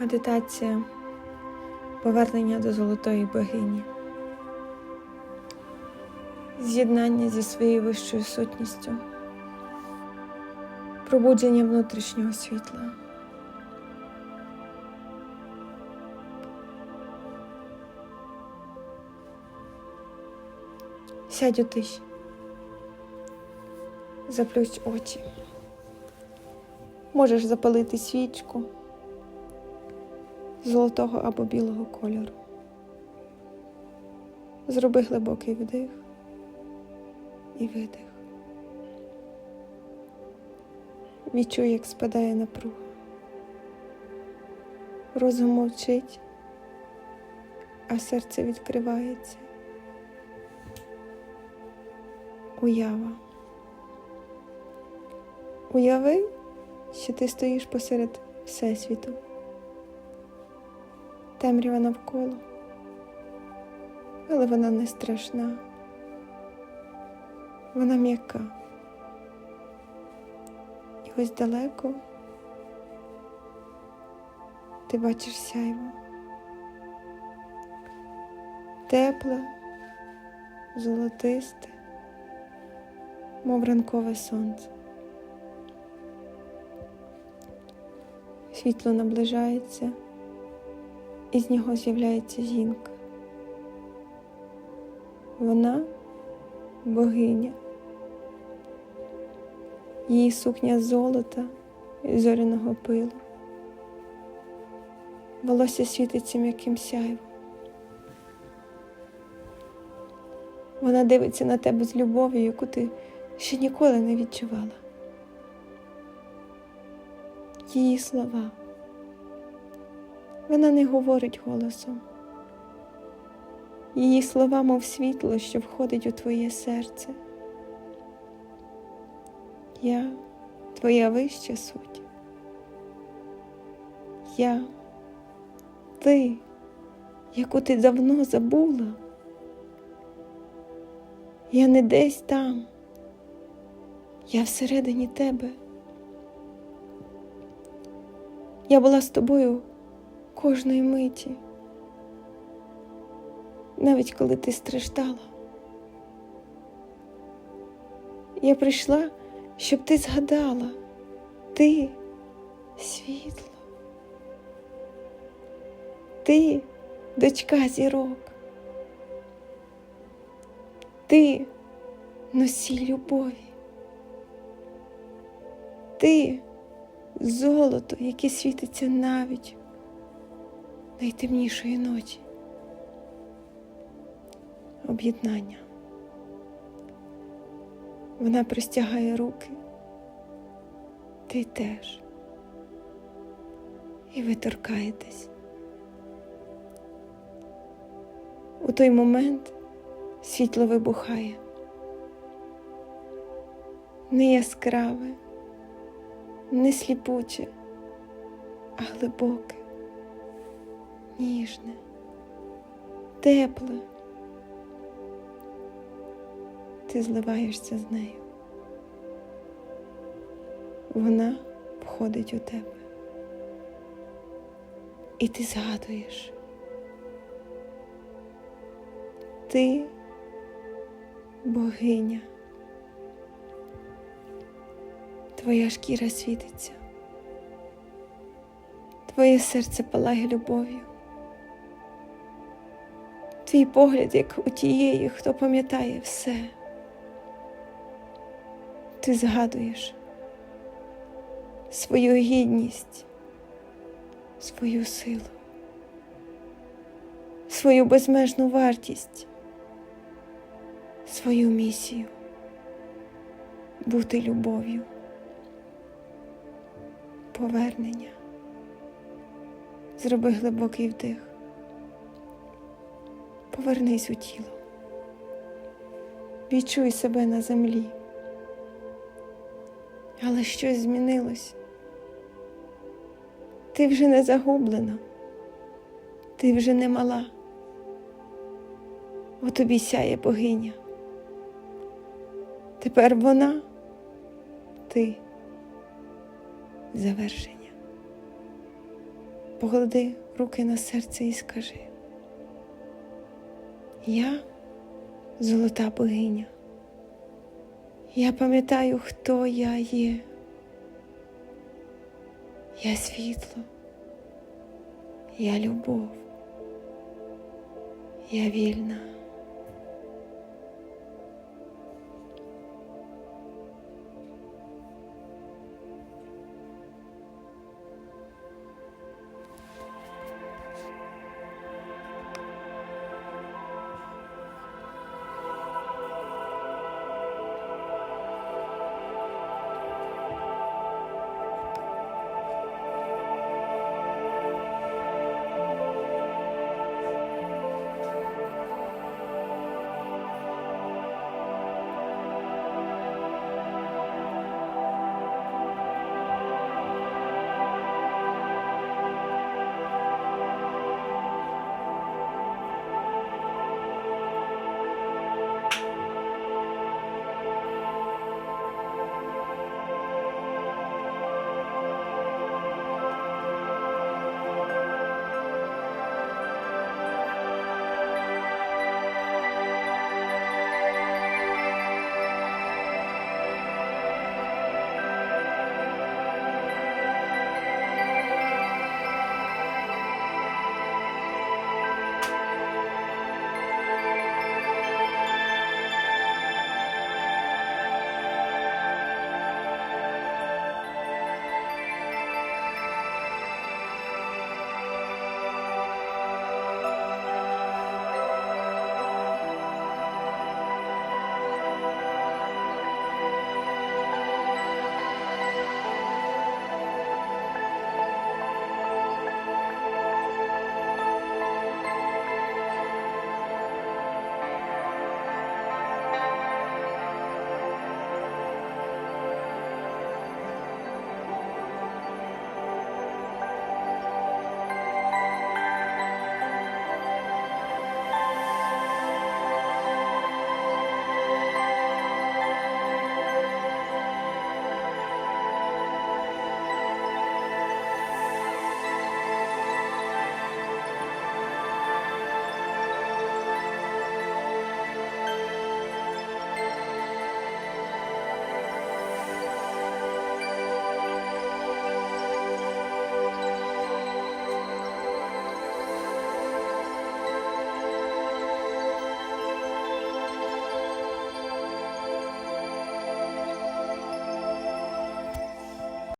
Медитація повернення до золотої богині. З'єднання зі своєю вищою сутністю, пробудження внутрішнього світла. Сядь у тиші, заплющ очі. Можеш запалити свічку золотого або білого кольору. Зроби глибокий вдих і видих. Відчуй, як спадає напруга. Розум мовчить, а серце відкривається. Уява. Уяви, що ти стоїш посеред Всесвіту. Темрява навколо, але вона не страшна. Вона м'яка. І ось далеко ти бачиш сяйво. Тепле, золотисте, мов ранкове сонце. Світло наближається, і з нього з'являється жінка. Вона богиня. Її сукня золота і зоряного пилу. Волосся світиться м'яким сяйвом. Вона дивиться на тебе з любов'ю, яку ти ще ніколи не відчувала. Її слова. Вона не говорить голосом. Її слова, мов світло, що входить у твоє серце. Я твоя вища суть. Я ти, яку ти давно забула. Я не десь там, я всередині тебе. Я була з тобою кожної миті, навіть коли ти страждала. Я прийшла, щоб ти згадала, ти світло, ти дочка зірок, ти носій любові, ти золото, яке світиться навіть найтемнішої ночі. Об'єднання. Вона простягає руки, ти теж. І ви торкаєтесь. У той момент світло вибухає. Не яскраве, не сліпуче, а глибоке, ніжне, тепле. Ти зливаєшся з нею. Вона входить у тебе. І ти згадуєш. Ти богиня. Твоя шкіра світиться, твоє серце палає любов'ю, твій погляд, як у тієї, хто пам'ятає все. Ти згадуєш свою гідність, свою силу, свою безмежну вартість, свою місію бути любов'ю повернення. Зроби глибокий вдих. Повернись у тіло. Відчуй себе на землі. Але щось змінилось. Ти вже не загублена, ти вже не мала. У тобі сяє богиня. Тепер вона, ти завершення. поклади руки на серце і скажи. Я золота богиня. Я пам'ятаю, хто я є. Я світло, я любов, я вільна.